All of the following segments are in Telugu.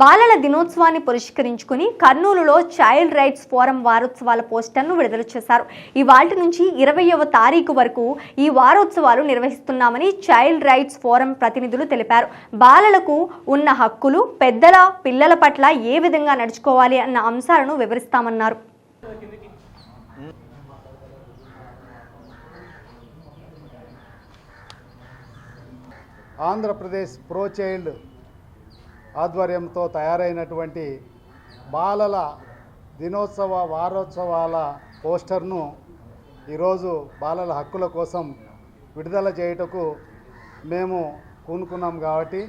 బాలల దినోత్సవాన్ని పురస్కరించుకుని కర్నూలులో చైల్డ్ రైట్స్ ఫోరం వారోత్సవాల పోస్టర్ను విడుదల చేశారు. ఇవాటి నుంచి ఇరవయవ తారీఖు వరకు ఈ వారోత్సవాలు నిర్వహిస్తున్నామని చైల్డ్ రైట్స్ ఫోరం ప్రతినిధులు తెలిపారు. బాలలకు ఉన్న హక్కులు పెద్దల పిల్లల పట్ల ఏ విధంగా నడుచుకోవాలి అన్న అంశాలను వివరిస్తామన్నారు. ఆంధ్రప్రదేశ్ ప్రో చైల్డ్ ఆధ్వర్యంతో తయారైనటువంటి బాలల దినోత్సవ వారోత్సవాల పోస్టర్ను ఈరోజు బాలల హక్కుల కోసం విడుదల చేయుటకు మేము కూనుకున్నాం కాబట్టి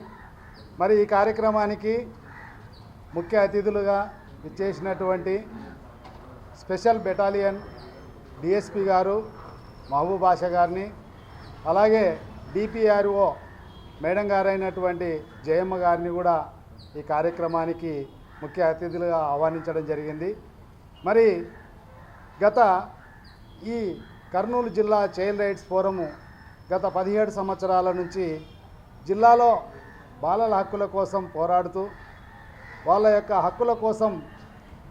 మరి ఈ కార్యక్రమానికి ముఖ్య అతిథులుగా ఇచ్చేసినటువంటి స్పెషల్ బెటాలియన్ డిఎస్పి గారు మహబూబ్ గారిని అలాగే డిపిఆర్ఓ మేడం గారైనటువంటి జయమ్మ గారిని కూడా ఈ కార్యక్రమానికి ముఖ్య అతిథులుగా ఆహ్వానించడం జరిగింది. మరి గత ఈ కర్నూలు జిల్లా చైల్డ్ రైట్స్ ఫోరము గత పదిహేడు సంవత్సరాల నుంచి జిల్లాలో బాలల హక్కుల కోసం పోరాడుతూ వాళ్ళ యొక్క హక్కుల కోసం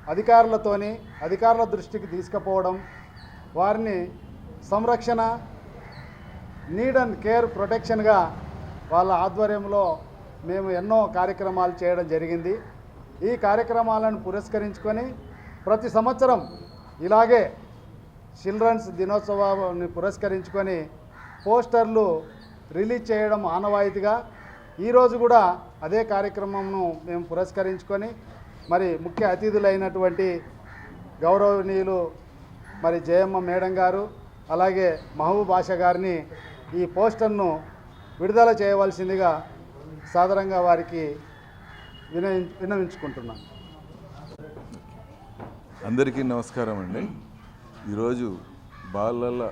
అధికారులతోని అధికారుల దృష్టికి తీసుకుపోవడం వారిని సంరక్షణ నీడ్ అండ్ కేర్ ప్రొటెక్షన్గా వాళ్ళ ఆధ్వర్యంలో మేము ఎన్నో కార్యక్రమాలు చేయడం జరిగింది. ఈ కార్యక్రమాలను పురస్కరించుకొని ప్రతి సంవత్సరం ఇలాగే చిల్డ్రన్స్ దినోత్సవాన్ని పురస్కరించుకొని పోస్టర్లు రిలీజ్ చేయడం ఆనవాయితీగా ఈరోజు కూడా అదే కార్యక్రమంను మేము పురస్కరించుకొని మరి ముఖ్య అతిథులైనటువంటి గౌరవనీయులు మరి జయమ్మ మేడం గారు అలాగే మహబూబ్ బాషా గారిని ఈ పోస్టర్ను విడుదల చేయవలసిందిగా సాధారణంగా వారికి వినయ విన్నవించుకుంటున్నాను. అందరికీ నమస్కారం అండి. ఈరోజు బాలల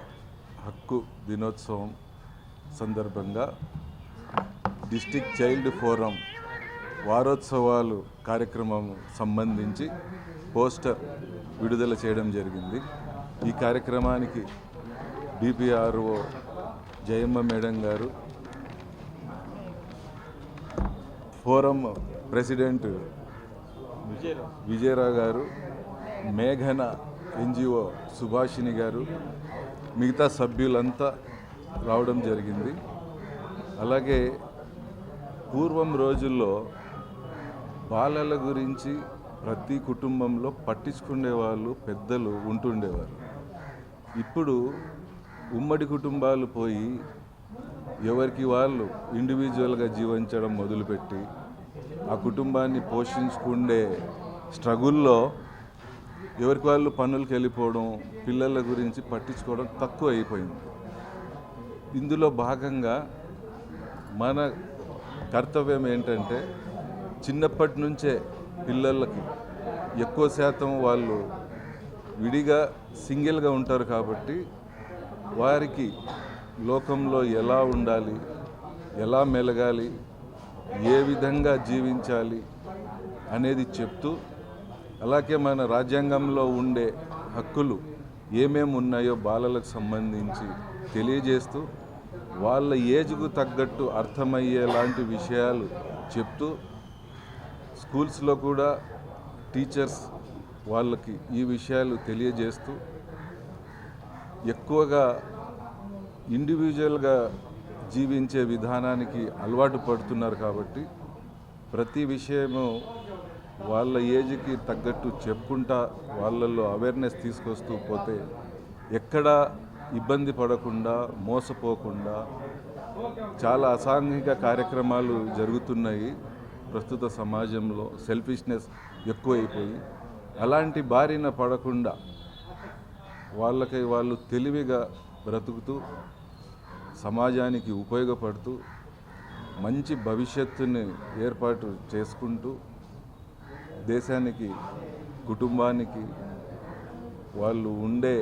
హక్కు దినోత్సవం సందర్భంగా డిస్టిక్ చైల్డ్ ఫోరం వారోత్సవాలు కార్యక్రమం సంబంధించి పోస్టర్ విడుదల చేయడం జరిగింది. ఈ కార్యక్రమానికి డిపిఆర్ఓ జయమ్మ మేడం గారు ఫోరం ప్రెసిడెంట్ విజయరావు గారు మేఘన ఎన్జిఓ సుభాషిణి గారు మిగతా సభ్యులంతా రావడం జరిగింది. అలాగే పూర్వం రోజుల్లో బాలల గురించి ప్రతి కుటుంబంలో పట్టించుకునే వాళ్ళు పెద్దలు ఉంటుండేవారు. ఇప్పుడు ఉమ్మడి కుటుంబాలు పోయి ఎవరికి వాళ్ళు ఇండివిజువల్గా జీవించడం మొదలుపెట్టి ఆ కుటుంబాన్ని పోషించుకుండే స్ట్రగుల్లో ఎవరికి వాళ్ళు పనులకు వెళ్ళిపోవడం పిల్లల గురించి పట్టించుకోవడం తక్కువ అయిపోయింది. ఇందులో భాగంగా మన కర్తవ్యం ఏంటంటే చిన్నప్పటి నుంచే పిల్లలకి ఎక్కువ శాతం వాళ్ళు విడిగా సింగిల్గా ఉంటారు కాబట్టి వారికి లోకంలో ఎలా ఉండాలి ఎలా మెలగాలి ఏ విధంగా జీవించాలి అనేది చెప్తూ అలాగే మన రాజ్యాంగంలో ఉండే హక్కులు ఏమేమి ఉన్నాయో బాలలకు సంబంధించి తెలియజేస్తూ వాళ్ళ ఏజ్కు తగ్గట్టు అర్థమయ్యేలాంటి విషయాలు చెప్తూ స్కూల్స్లో కూడా టీచర్స్ వాళ్ళకి ఈ విషయాలు తెలియజేస్తూ ఎక్కువగా ఇండివిజువల్గా జీవించే విధానానికి అలవాటు పడుతున్నారు కాబట్టి ప్రతి విషయము వాళ్ళ ఏజ్కి తగ్గట్టు చెప్పుకుంటా వాళ్ళల్లో అవేర్నెస్ తీసుకొస్తూ పోతే ఎక్కడ ఇబ్బంది పడకుండా మోసపోకుండా చాలా అసాంఘిక కార్యక్రమాలు జరుగుతున్నాయి. ప్రస్తుత సమాజంలో సెల్ఫిష్నెస్ ఎక్కువైపోయి అలాంటి బారిన పడకుండా వాళ్ళకి వాళ్ళు తెలివిగా బ్రతుకుతూ సమాజానికి ఉపయోగపడుతూ మంచి భవిష్యత్తుని ఏర్పాటు చేసుకుంటూ దేశానికి కుటుంబానికి వాళ్ళు ఉండే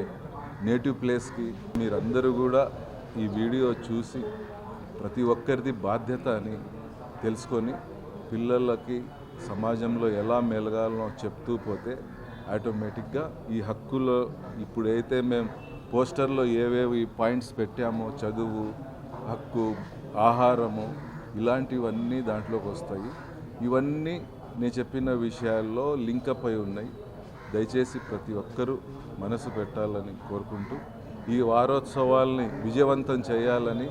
నేటివ్ ప్లేస్కి మీరందరూ కూడా ఈ వీడియో చూసి ప్రతి ఒక్కరిది బాధ్యత అని తెలుసుకొని పిల్లలకి సమాజంలో ఎలా మెలగాలనో చెప్తూ పోతే ఆటోమేటిక్గా ఈ హక్కులో ఇప్పుడైతే మేము పోస్టర్లో ఏవేవి పాయింట్స్ పెట్టామో చదువు హక్కు ఆహారము ఇలాంటివన్నీ దాంట్లోకి వస్తాయి. ఇవన్నీ నేను చెప్పిన విషయాల్లో లింకప్ అయి ఉన్నాయి. దయచేసి ప్రతి ఒక్కరూ మనసు పెట్టాలని కోరుకుంటూ ఈ వారోత్సవాల్ని విజయవంతం చేయాలని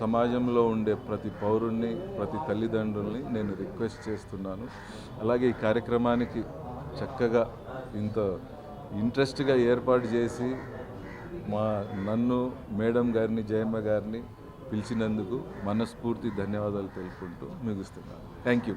సమాజంలో ఉండే ప్రతి పౌరుణ్ణి ప్రతి తల్లిదండ్రుల్ని నేను రిక్వెస్ట్ చేస్తున్నాను. అలాగే ఈ కార్యక్రమానికి చక్కగా ఇంత ఇంట్రెస్ట్గా ఏర్పాటు చేసి మా నన్ను మేడం గారిని జయమ్మ గారిని పిలిచినందుకు మనస్ఫూర్తి ధన్యవాదాలు తెలుపుకుంటూ ముగిస్తున్నాను. Thank you